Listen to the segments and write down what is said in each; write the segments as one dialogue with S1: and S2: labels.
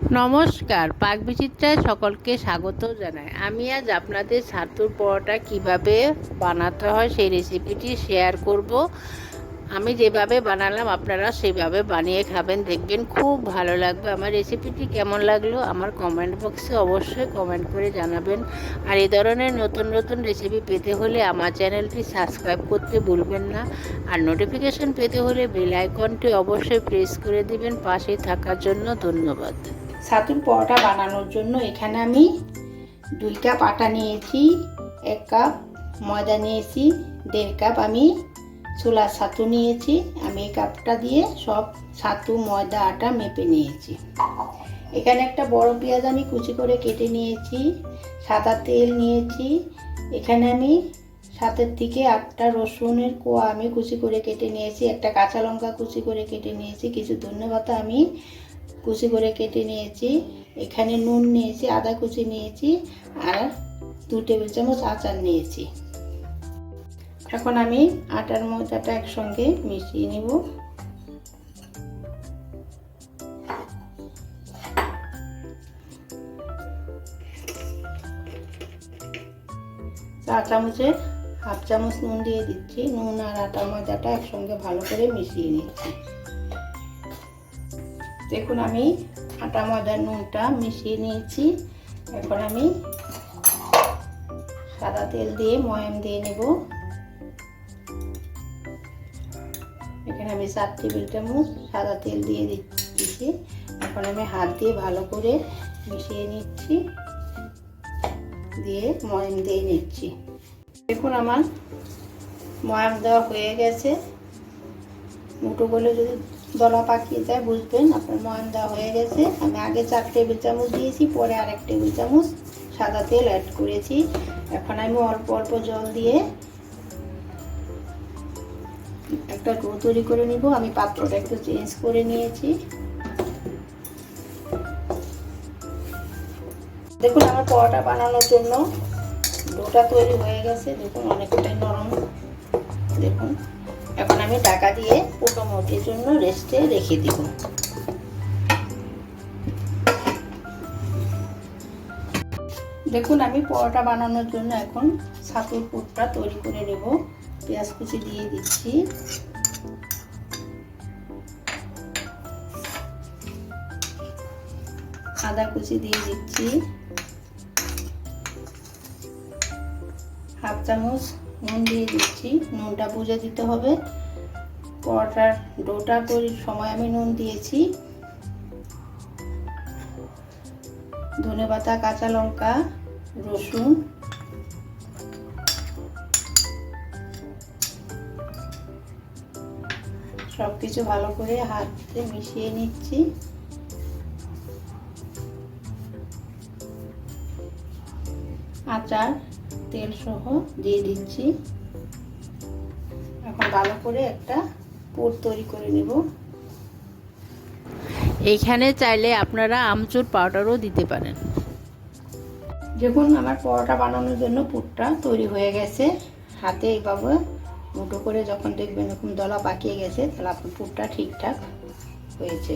S1: নমস্কার, পাক বিচিত্রায় সকলকে স্বাগত জানাই। আমি আজ আপনাদের ছাতুর পরোটা কীভাবে বানাতে হয় সেই রেসিপিটি শেয়ার করব। আমি যেভাবে বানালাম আপনারা সেভাবে বানিয়ে খাবেন, দেখবেন খুব ভালো লাগবে। আমার রেসিপিটি কেমন লাগল আমার কমেন্ট বক্সে অবশ্যই কমেন্ট করে জানাবেন। আর এই ধরনের নতুন নতুন রেসিপি পেতে হলে আমার চ্যানেলটি সাবস্ক্রাইব করতে ভুলবেন না। আর নোটিফিকেশন পেতে হলে বেল আইকনটি অবশ্যই প্রেস করে দিবেন। পাশে থাকার জন্য ধন্যবাদ। ছাতুর পরোটা বানানোর জন্য এখানে আমি দুই কাপ আটা নিয়েছি, এক কাপ ময়দা নিয়েছি, দেড় কাপ আমি ছোলা ছাতু নিয়েছি, আমি এই কাপটা দিয়ে সব ছাতু, ময়দা, আটা মেপে নিয়েছি। এখানে একটা বড় পেঁয়াজ আমি কুচি করে কেটে নিয়েছি, সাদা তেল নিয়েছি, এখানে আমি সাতের থেকে আটটা রসুনের কোয়া আমি কুচি করে কেটে নিয়েছি, একটা কাঁচা লঙ্কা কুচি করে কেটে নিয়েছি, কিছু ধন্যবাদ আমি কুচি করে কেটে নিয়েছি। এখানে নুন নিয়েছি, আদা কুচি নিয়েছি আর দু টেবিল চামচ আচার নিয়েছি। এখন আমি আটার ময়দাটা একসঙ্গে মিশিয়ে নেব। চা চামচের হাফ চামচ নুন দিয়ে দিচ্ছি। নুন আর আটার ময়দাটা একসঙ্গে ভালো করে মিশিয়ে নিচ্ছি। দেখুন আমি আটা, ময়দার নুনটা মিশিয়ে নিয়েছি। এখন আমি সাদা তেল দিয়ে ময়াম দিয়ে নেব। এখানে আমি সাত টেবিল চামচ সাদা তেল দিয়ে দিচ্ছি। এখন আমি হাত দিয়ে ভালো করে মিশিয়ে নিচ্ছি, দিয়ে ময়াম দিয়ে নিচ্ছি। দেখুন আমার ময়াম দেওয়া হয়ে গেছে। মুটো বলে যদি দলা পাকিয়ে যায়, বুঝবেন? আপনার ময়াম দেওয়া হয়ে গেছে। আমি আগে চার টেবিল চামচ দিয়েছি, পরে আরেক টেবিল চামচ সাদা তেল অ্যাড করেছি। এখন আমি অল্প অল্প জল দিয়ে একটা ডো তৈরি করে নিব। আমি পাত্রটা একটু চেঞ্জ করে নিয়েছি। দেখুন, আমার পরোটা বানানোর জন্য ডোটা তৈরি হয়ে গেছে। দেখুন, অনেকটাই নরম। দেখুন। আমি টাকা দিয়ে পুটো মটির জন্য রেস্টে রেখে দিব। দেখুন, আমি পরোটা বানানোর জন্য এখন ছাতুর পুরটা তৈরি করে নেব। পেঁয়াজ কুচি দিয়ে দিচ্ছি। আদা কুচি দিয়ে দিচ্ছি। হাফ চামচ নুন দিয়ে দিচ্ছি। নুনটা বুঝে দিতে হবে। পরোটার ডোটা তৈরির সময় আমি নুন দিয়েছি। ধনে পাতা, কাঁচা লঙ্কা, রসুন। সব কিছু ভালো করে হাতে মিশিয়ে নিচ্ছি। আচার তেল সহ দিয়ে দিচ্ছি। এখন ভালো করে একটা পুর তৈরি করে নেব। এইখানে চাইলে আপনারা আমচুর পাউডারও দিতে পারেন। দেখুন আমার পরোটা বানানোর জন্য পুরটা তৈরি হয়ে গেছে। হাতে এইভাবে মুঠো করে যখন দেখবেন এরকম দলা পাকিয়ে গেছে তাহলে আপনার পুরটা ঠিকঠাক হয়েছে।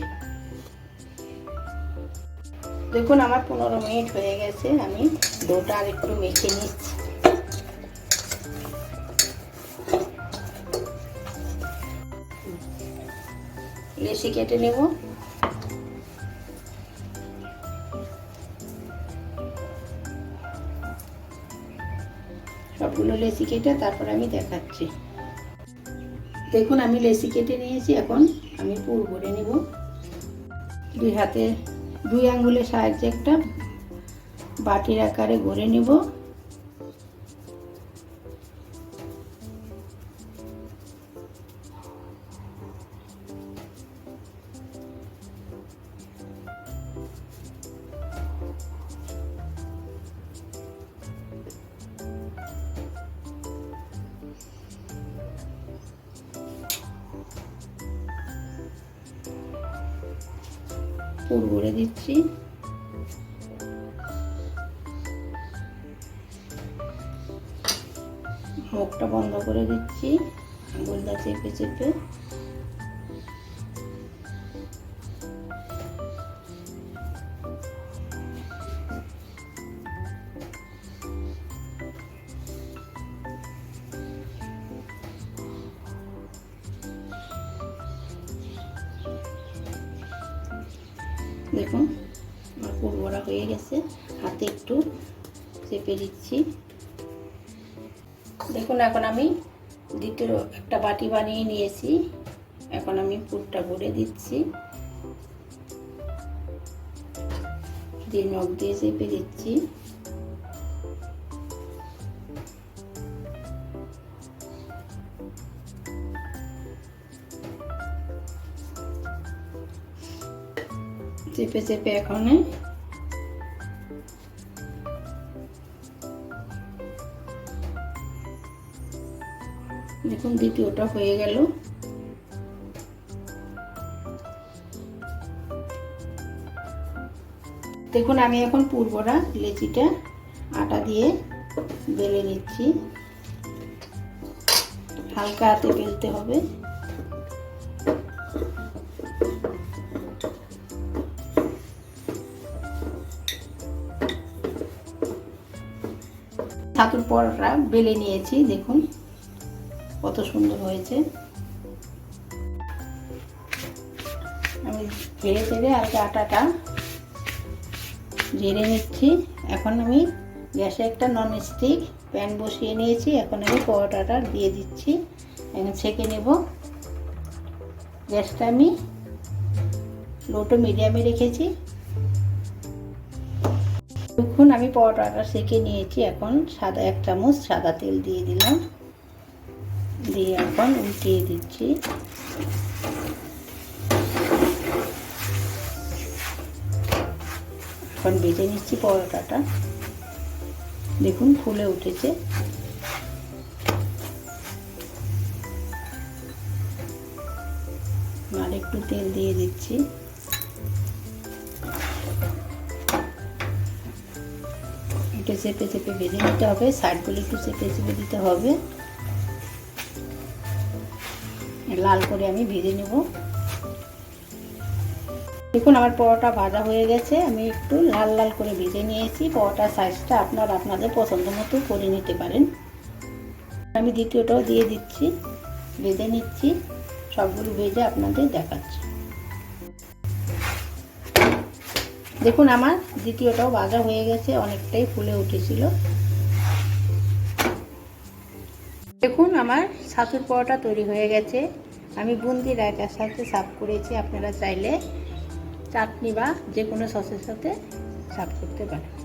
S1: দেখুন আমার পনেরো মিনিট হয়ে গেছে আমি ডোটা আর একটু মেখে নিচ্ছি। লেসি কেটে নেব। সবগুলো লেসি কেটে তারপর আমি দেখাচ্ছি। দেখুন, আমি লেসি কেটে নিয়েছি, এখন আমি পুর ভরে নেব। দুই হাতে, দুই আঙ্গুলের সাহায্যে একটা বাটির আকারে গড়ে নেব। পুর ভরে দিচ্ছি। মুখটা বন্ধ করে দিচ্ছি। আঙুলটা চেপে চেপে। দেখুন, আমার কুড়বড়া হয়ে গেছে। হাতে একটু চেপে দিচ্ছি। দেখুন, এখন আমি দ্বিতীয় একটা বাটি বানিয়ে নিয়েছি। এখন আমি পুরটা ভরে দিচ্ছি। দিয়ে নখ দিয়ে চেপে দিচ্ছি। চেপে চেপে এখন। দেখুন দ্বিতীয়টা হয়ে গেল। দেখুন আমি এখন পূর্বরা লেচিটা আটা দিয়ে বেলে নিচ্ছি। হালকা হাতে বেলতে হবে। ছাতুর পরোটা বেলে নিয়েছি, দেখুন কত সুন্দর হয়েছে। আমি ঝেড়ে ঝেড়ে আর আটাটা ঝেড়ে নিচ্ছি। এখন আমি গ্যাসে একটা নন স্টিক প্যান বসিয়ে নিয়েছি, এখন আমি পরোটাটা দিয়ে দিচ্ছি। এখন ছেঁকে নেব। গ্যাসটা আমি লো টু মিডিয়ামে রেখেছি। দেখুন আমি পরোটাটা সেঁকে নিয়েছি, এখন সাদা এক চামচ সাদা তেল দিয়ে দিলাম। দিয়ে এখন উল্টিয়ে দিচ্ছি। এখন বেজে নিচ্ছি পরোটাটা। দেখুন ফুলে উঠেছে। আর একটু তেল দিয়ে দিচ্ছি। একটু চেপে চেপে বেঁধে নিতে হবে, সাইডগুলো একটু চেপে চেপে দিতে হবে। লাল করে আমি ভেজে নেব। দেখুন, আমার পরোটা ভাজা হয়ে গেছে, আমি একটু লাল লাল করে ভেজে নিয়েছি। পরোটার সাইজটা আপনারা আপনাদের পছন্দ মতো করে নিতে পারেন। আমি দ্বিতীয়টাও দিয়ে দিচ্ছি ভেজে নিচ্ছি, সবগুলো ভেজে আপনাদের দেখাচ্ছি। দেখুন আমার দ্বিতীয়টাও বাজা হয়ে গেছে, অনেকটাই ফুলে উঠেছিল। দেখুন আমার ছাতুর পরোটা তৈরি হয়ে গেছে। আমি বুন্দি রায়তার সাথে সাফ করেছি, আপনারা চাইলে চাটনি বা যে কোনো সসের সাথে সাফ করতে পারেন।